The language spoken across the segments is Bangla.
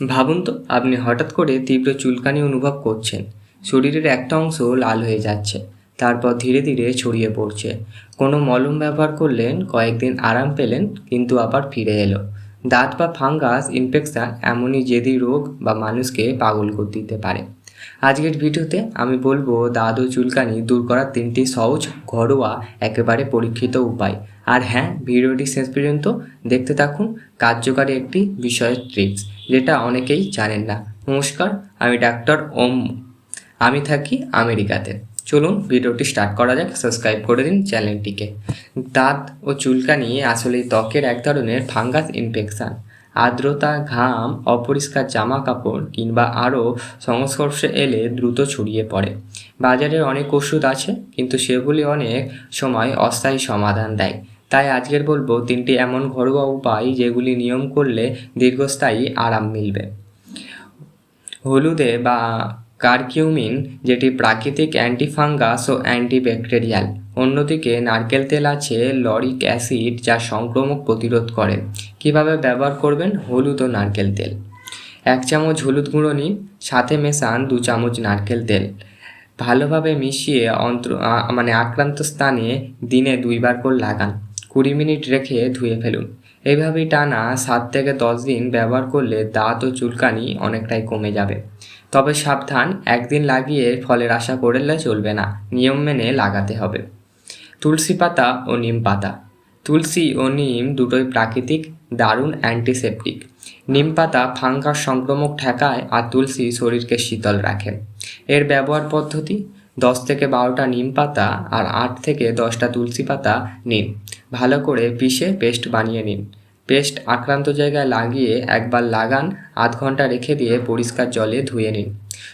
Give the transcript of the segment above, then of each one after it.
ভাবুন তো, আপনি হঠাৎ করে তীব্র চুলকানি অনুভব করছেন। শরীরের একটা অংশ লাল হয়ে যাচ্ছে, তারপর ধীরে ধীরে ছড়িয়ে পড়ছে। কোনো মলম ব্যবহার করলেন, কয়েকদিন আরাম পেলেন, কিন্তু আবার ফিরে এলো। দাঁত বা ফাঙ্গাস ইনফেকশান এমনই জেদি রোগ বা মানুষকে পাগল করে দিতে পারে। আজকের ভিডিওতে আমি বলব, দাঁত ও চুলকানি দূর করার তিনটি সহজ, ঘরোয়া, একেবারে পরীক্ষিত উপায়। আর হ্যাঁ ভিডিওটি শেষ পর্যন্ত দেখতে থাকুন। কার্যকারী একটি বিষয়ের ট্রিপস যেটা অনেকেই জানেন না। নমস্কার, আমি ডাক্তার ওম। আমি থাকি আমেরিকাতে। চলুন ভিডিওটি স্টার্ট করা যাক, সাবস্ক্রাইব করে দিন চ্যানেলটিকে। দাঁত ও চুলকা নিয়ে আসলে ত্বকের এক ধরনের ফাঙ্গাস ইনফেকশান। আর্দ্রতা, ঘাম, অপরিষ্কার জামা কাপড় কিংবা আরও সংস্পর্শে এলে দ্রুত ছড়িয়ে পড়ে। বাজারে অনেক ওষুধ আছে, কিন্তু সেগুলি অনেক সময় অস্থায়ী সমাধান দেয়। তাই আজকের বলব তিনটি এমন ঘরোয়া উপায় যেগুলি নিয়ম করলে দীর্ঘস্থায়ী আরাম মিলবে। হলুদে বা কারকিউমিন, যেটি প্রাকৃতিক অ্যান্টিফাঙ্গাস ও অ্যান্টিব্যাকটেরিয়াল। অন্যদিকে নারকেল তেল আছে লরিক অ্যাসিড যা সংক্রমক প্রতিরোধ করে। কীভাবে ব্যবহার করবেন? হলুদ ও নারকেল তেল। এক চামচ হলুদ গুঁড়ো নিন, সাথে মেশান দু চামচ নারকেল তেল। ভালোভাবে মিশিয়ে অন্ত্র মানে আক্রান্ত স্থানে দিনে দুইবার করে লাগান। কুড়ি মিনিট রেখে ধুয়ে ফেলুন। এইভাবেই টানা সাত থেকে দশ দিন ব্যবহার করলে দাঁত ও চুলকানি অনেকটাই কমে যাবে। তবে সাবধান, একদিন লাগিয়ে ফলের আশা করলে চলবে না। নিয়ম মেনে লাগাতে হবে। তুলসী পাতা ও নিম পাতা। তুলসী ও নিম দুটোই প্রাকৃতিক, দারুণ অ্যান্টিসেপটিক নিম পাতা ফাঙ্গাস সংক্রমক ঠেকায় আর তুলসী শরীরকে শীতল রাখে। এর ব্যবহার পদ্ধতি? দশ থেকে বারোটা নিম পাতা আর আট থেকে দশটা তুলসী পাতা নিন। ভালো করে পিষে পেস্ট বানিয়ে নিন। পেস্ট আক্রান্ত জায়গায় লাগিয়ে একবার লাগান, আধ ঘণ্টা রেখে দিয়ে পরিষ্কার জলে ধুয়ে নিন।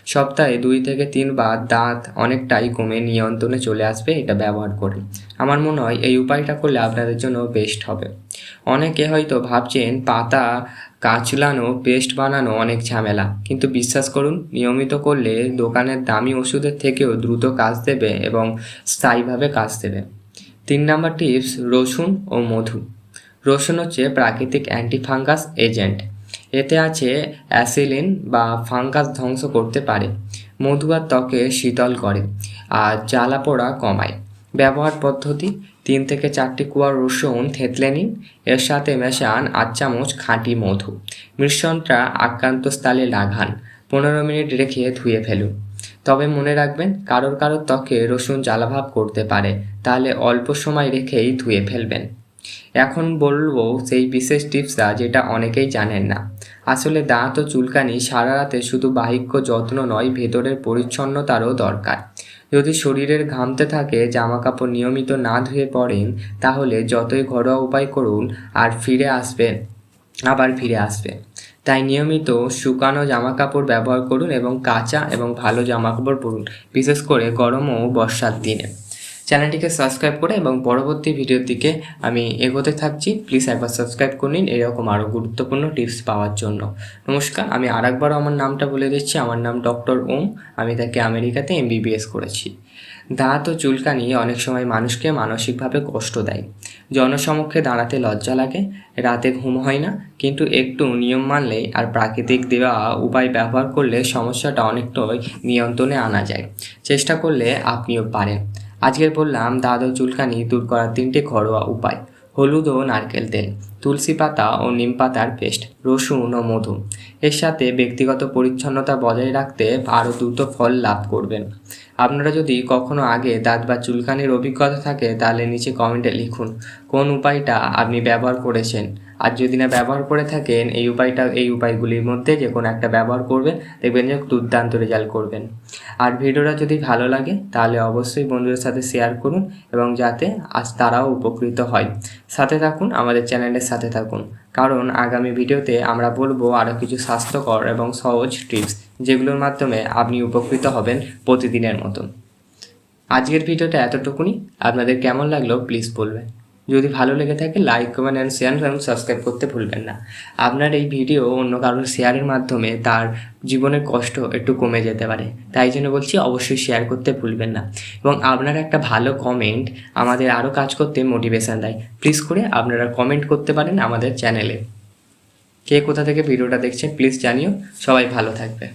সপ্তাহে দুই থেকে তিনবার দাঁত অনেকটাই কমে নিয়ন্ত্রণে চলে আসবে এটা ব্যবহার করে। আমার মনে হয় এই উপায়টা করলে আপনাদের জন্য বেস্ট হবে। অনেকে হয়তো ভাবছেন পাতা কাঁচলানো পেস্ট বানানো অনেক ঝামেলা। কিন্তু বিশ্বাস করুন, নিয়মিত করলে দোকানের দামি ওষুধের থেকেও দ্রুত কাজ দেবে এবং স্থায়ীভাবে কাজ দেবে। তিন নম্বর টিপস রসুন ও মধু। রসুন হচ্ছে প্রাকৃতিক অ্যান্টিফাঙ্গাস এজেন্ট এতে আছে অ্যাসিলিন বা ফাঙ্গাস ধ্বংস করতে পারে মধু আর ত্বকে শীতল করে, আর জ্বালা পোড়া কমায়। ব্যবহার পদ্ধতি, তিন থেকে চারটি কুয়া রসুন থেতলে নিন, এর সাথে মেশান আট চামচ খাঁটি মধু। মিশ্রণটা আক্রান্ত স্থলে লাগান, পনেরো মিনিট রেখে ধুয়ে ফেলুন। তবে মনে রাখবেন, কারোর কারোর ত্বকে রসুন জ্বালাভাব করতে পারে, তাহলে অল্প সময় রেখেই ধুয়ে ফেলবেন। এখন বলব সেই বিশেষ টিপসটা যেটা অনেকেই জানেন না। আসলে দাঁত ও চুলকানি সারা রাতে শুধু বাহিক্য যত্ন নয়, ভেতরের পরিচ্ছন্নতারও দরকার। যদি শরীরের ঘামতে থাকে জামা কাপড় নিয়মিত না ধুয়ে পড়েন, তাহলে যতই ঘরোয়া উপায় করুন, আর ফিরে আসবেন, আবার ফিরে আসবে তাই নিয়মিত শুকানো জামা কাপড় ব্যবহার করুন এবং কাঁচা এবং ভালো জামা কাপড় পরুন, বিশেষ করে গরম ও বর্ষার দিনে। চ্যানেলটিকে সাবস্ক্রাইব করে এবং পরবর্তী ভিডিওর দিকে আমি এগোতে থাকছি প্লিজ একবার সাবস্ক্রাইব করে নিন এরকম আরও গুরুত্বপূর্ণ টিপস পাওয়ার জন্য। নমস্কার, আমি আরেকবারও আমার নামটা বলে দিচ্ছি, আমার নাম ডক্টর ওম, আমি তাকে আমেরিকাতে এমবিবিএস করেছি। দাঁত ও চুলকানি অনেক সময় মানুষকে মানসিকভাবে কষ্ট দেয়। জনসমক্ষে দাঁড়াতে লজ্জা লাগে, রাতে ঘুম হয় না, কিন্তু একটু নিয়ম মানলে আর প্রাকৃতিক দেওয়া উপায় ব্যবহার করলে সমস্যাটা অনেকটাই নিয়ন্ত্রণে আনা যায়। চেষ্টা করলে আপনিও পারেন। আজকের বললাম দাঁত ও চুলকানি দূর করার তিনটে ঘরোয়া উপায়। হলুদ ও নারকেল তেল, তুলসী পাতা ও নিম পাতার পেস্ট, রসুন ও মধু। এর সাথে ব্যক্তিগত পরিচ্ছন্নতা বজায় রাখতে আরও দ্রুত ফল লাভ করবেন। আপনারা যদি কখনো আগে দাঁত বা চুলকানির অভিজ্ঞতা থাকে, তাহলে নিচে কমেন্টে লিখুন, কোন উপায়টা আপনি ব্যবহার করেছেন? আর যদি না ব্যবহার করে থাকেন, এই উপায়টা, এই উপায়গুলির মধ্যে যে কোনো একটা ব্যবহার করবেন, দেখবেন যে দুর্দান্ত রেজাল্ট করবেন। আর ভিডিওটা যদি ভালো লাগে, তাহলে অবশ্যই বন্ধুদের সাথে শেয়ার করুন এবং যাতে আজ তারাও উপকৃত হয়। সাথে থাকুন, আমাদের চ্যানেলের সাথে থাকুন। কারণ আগামী ভিডিওতে আমরা বলব আরও কিছু স্বাস্থ্যকর এবং সহজ টিপস, যেগুলোর মাধ্যমে আপনি উপকৃত হবেন প্রতিদিনের মতন। আজকের ভিডিওটা এতটুকুনি। আপনাদের কেমন লাগল প্লিজ বলবেন। যদি ভালো লেগে থাকে লাইক কমেন্ট অ্যান্ড শেয়ার এবং সাবস্ক্রাইব করতে ভুলবেন না। আপনার এই ভিডিও অন্য কারোর শেয়ারের মাধ্যমে তার জীবনের কষ্ট একটু কমে যেতে পারে। তাই জন্য বলছি, অবশ্যই শেয়ার করতে ভুলবেন না। এবং আপনার একটা ভালো কমেন্ট আমাদের আরও কাজ করতে মোটিভেশন দেয়। প্লিজ করে আপনারা কমেন্ট করতে পারেন আমাদের চ্যানেলে কে কোথা থেকে ভিডিওটা দেখছেন প্লিজ জানিও। সবাই ভালো থাকবে।